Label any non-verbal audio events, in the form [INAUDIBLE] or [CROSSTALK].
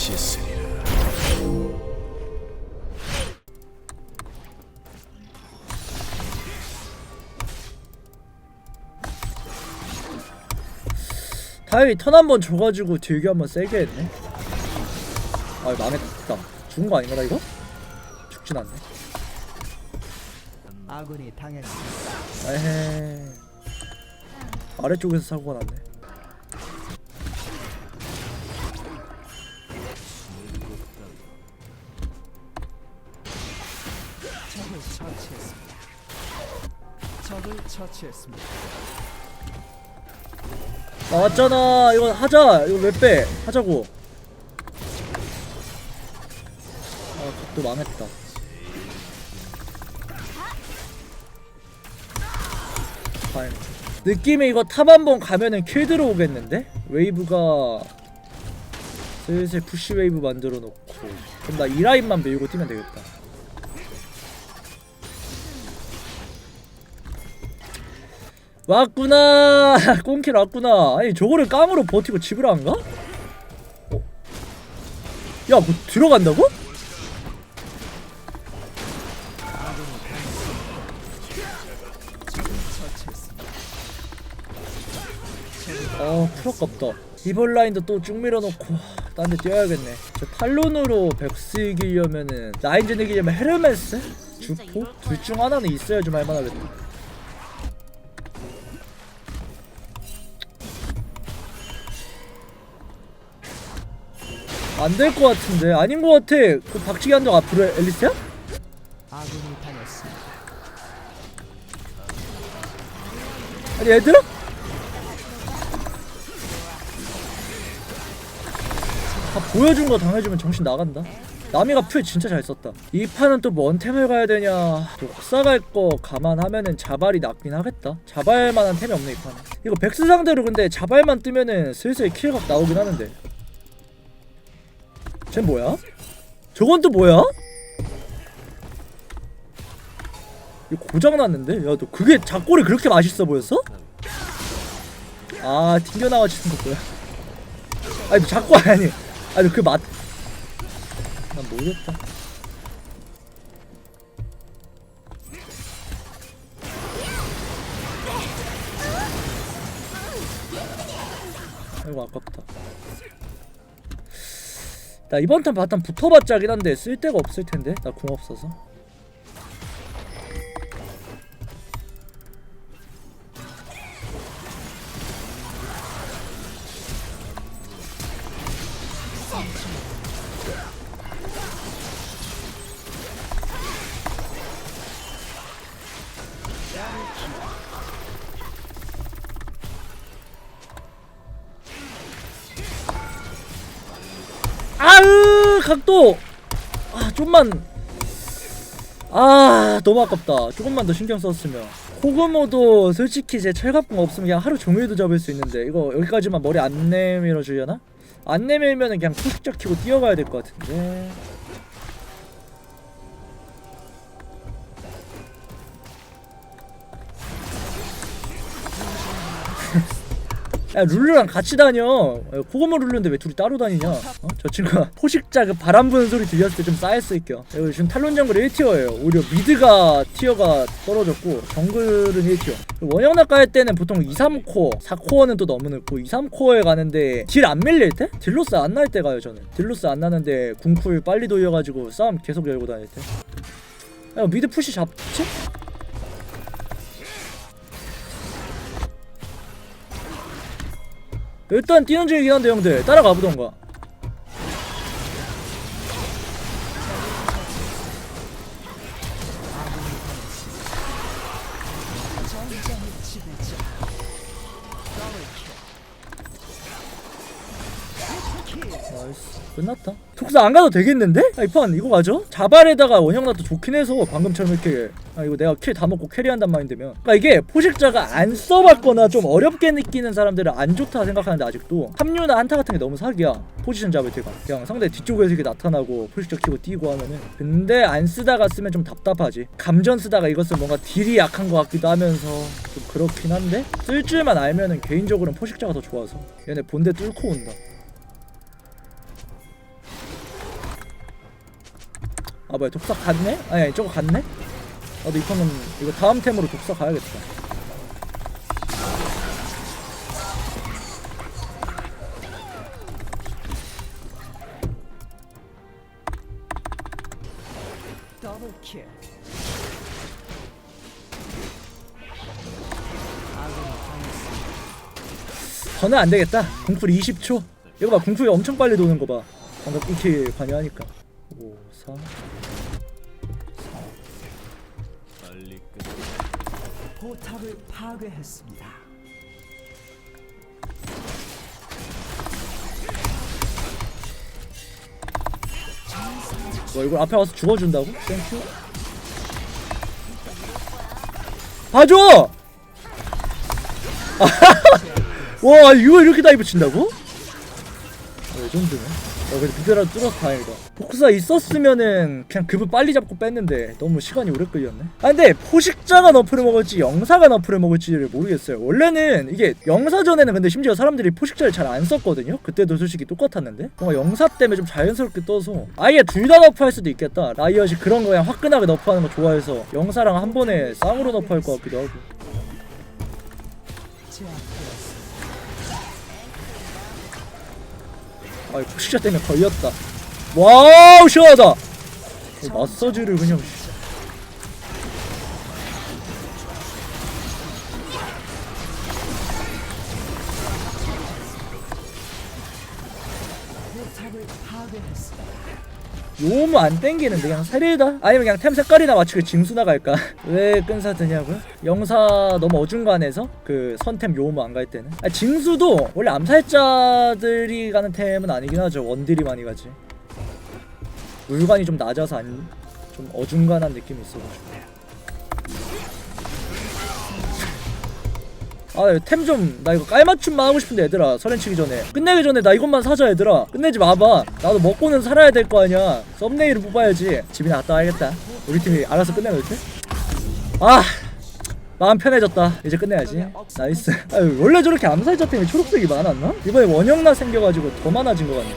씻으리라. 다행히 턴 한 번 줘가지고 딜교 한번 세게 했네 아 망했다 죽은 거 아닌가 나 이거? 죽진 않네 아군이 당했습니다. 에헤 아래쪽에서 사고가 났네 처치했습니다. 적을 처치했습니다. 나왔잖아 이거 하자 이거 왜 빼? 하자고 아 또 망했다 다행 느낌이 이거 탑 한 번 가면은 킬 들어오겠는데? 웨이브가 슬슬 푸시 웨이브 만들어 놓고 그럼 나 이 라인만 밀고 뛰면 되겠다 왔구나 [LAUGHS] 꽁킬 왔구나 아니 저거를 깡으로 버티고 집을 안 가? 어? 야, 뭐 들어간다고? 처치했습니다. 어, 풀어깝다. 이번 라인도 또 쭉 밀어놓고 딴 데 뛰어야겠네. 저 탈론으로 백스 이기려면은 라인전 이기려면 헤르메스? 주포? 둘 중 하나는 있어야 좀 할만하겠다. 안 될 것 같은데 아닌 것 같아. 그 박치기 한동 앞으로 앨리스야? 아군이 당했습니다. 아니 얘들아? 다 보여준 거 당해주면 정신 나간다. 남이가 풀 진짜 잘 썼다. 이 판은 또 뭔 템을 가야 되냐. 독사 갈 거 감안하면은 자발이 낫긴 하겠다. 자발 만한 템이 없네 이 판은. 이거 백스 상대로 근데 자발만 뜨면은 슬슬 킬각 나오긴 하는데. 쟨 뭐야? 저건 또 뭐야? 이거 고장 났는데? 야 너 그게 작골이 그렇게 맛있어 보였어? 아 튕겨 나와지는 거 뭐야? 아니 작골 아니 아니 그 맛. 난 모르겠다. 아이고 아깝다. 나 이번 턴 바텀 붙어봤자긴 한데 쓸 데가 없을 텐데 나 궁 없어서. 아으 각도. 아 좀만. 아 너무 아깝다. 조금만 더 신경 썼으면. 호그모도 솔직히 제 철갑공 없으면 그냥 하루 종일도 잡을 수 있는데 이거 여기까지만 머리 안 내밀어 주려나? 안 내밀면은 그냥 포식자 키고 뛰어가야 될 것 같은데 야 룰루랑 같이 다녀. 코고모 룰루인데 왜 둘이 따로 다니냐? 어? 저 친구가 [LAUGHS] 포식자 그 바람 부는 소리 들렸을 때 좀 쌓였을게요 여기 지금 탈론 정글 1티어예요. 오히려 미드가 티어가 떨어졌고 정글은 1티어. 원형 낙가할 때는 보통 2, 3코어 4코어는 또 너무 늦고 2, 3코어에 가는데 딜 안 밀릴 때? 딜로스 안 날 때 가요 저는. 딜로스 안 나는데 궁쿨 빨리 돌려가지고 싸움 계속 열고 다닐 때. 야, 미드 푸시 잡지? 일단 뛰는 중이긴 한데 형들 따라가 보던가 끝났다. 독사 안 가도 되겠는데? 아, 이 판 이거 가죠? 자발에다가 원형 나도 좋긴 해서 방금처럼 이렇게 아 이거 내가 킬 다 먹고 캐리한단 마인드면. 그러니까 이게 포식자가 안 써봤거나 좀 어렵게 느끼는 사람들은 안 좋다 생각하는데 아직도 합류나 한타 같은 게 너무 사기야. 포지션 잡을 때가. 그냥 상대 뒤쪽에서 이렇게 나타나고 포식자 키고 뛰고 하면은. 근데 안 쓰다가 쓰면 좀 답답하지. 감전 쓰다가 이것 쓰면 뭔가 딜이 약한 것 같기도 하면서 좀 그렇긴 한데 쓸 줄만 알면은 개인적으로는 포식자가 더 좋아서. 얘네 본대 뚫고 온다 아 뭐야 독사 갔네? 아니 아니 저거 갔네? 나도 이 판은 이거 다음 템으로 독사 가야겠다. 저는 안 되겠다. 궁풀 20초. 이거 봐, 궁풀이 엄청 빨리 도는 거 봐. 방금 이렇게 관여하니까. 5, 4. 포탑을 파괴했습니다. 뭐 이걸 앞에 와서 죽어준다고? 땡큐. 봐줘! [LAUGHS] 와, 이거 이렇게 다이브 친다고? 어, 레전드네. 어, 그래도 부대라 뚫어서 다행이다. 복사 있었으면은 그냥 급을 빨리 잡고 뺐는데 너무 시간이 오래 끌렸네. 아, 근데 포식자가 너프를 먹을지 영사가 너프를 먹을지를 모르겠어요. 원래는 이게 영사 전에는 근데 심지어 사람들이 포식자를 잘 안 썼거든요. 그때도 솔직히 똑같았는데. 뭔가 영사 때문에 좀 자연스럽게 떠서 아예 둘 다 너프할 수도 있겠다. 라이엇이 그런 거 그냥 화끈하게 너프하는 거 좋아해서 영사랑 한 번에 쌍으로 너프할 것 같기도 하고. 제압되었습니다. 아, 포식자 때문에 걸렸다. 와우, 시원하다. 어, 마사지를 그냥. 씨. 포탑을 파괴했습니다. 요무 안 땡기는데 그냥 세리다? 아니면 그냥 템 색깔이나 맞추고 징수 나 갈까? [LAUGHS] 왜 끈사 드냐고요? 영사 너무 어중간해서 그 선템 요무 안 갈 때는? 아, 징수도 원래 암살자들이 가는 템은 아니긴 하죠. 원딜이 많이 가지. 물관이 좀 낮아서 안, 좀 어중간한 느낌이 있어가지고 아템 좀 나 이거 깔맞춤만 하고 싶은데 얘들아. 설렌 치기 전에. 끝내기 전에 나 이것만 사자 얘들아. 끝내지 마봐. 나도 먹고는 살아야 될 거 아니야. 썸네일을 뽑아야지. 집이나 갔다 와야겠다. 우리 팀이 알아서 돼? 아 마음 편해졌다. 이제 끝내야지. 나이스. 아유, 원래 저렇게 암살자 템이 초록색이 많았나? 이번에 원형나 생겨가지고 더 많아진 것 같네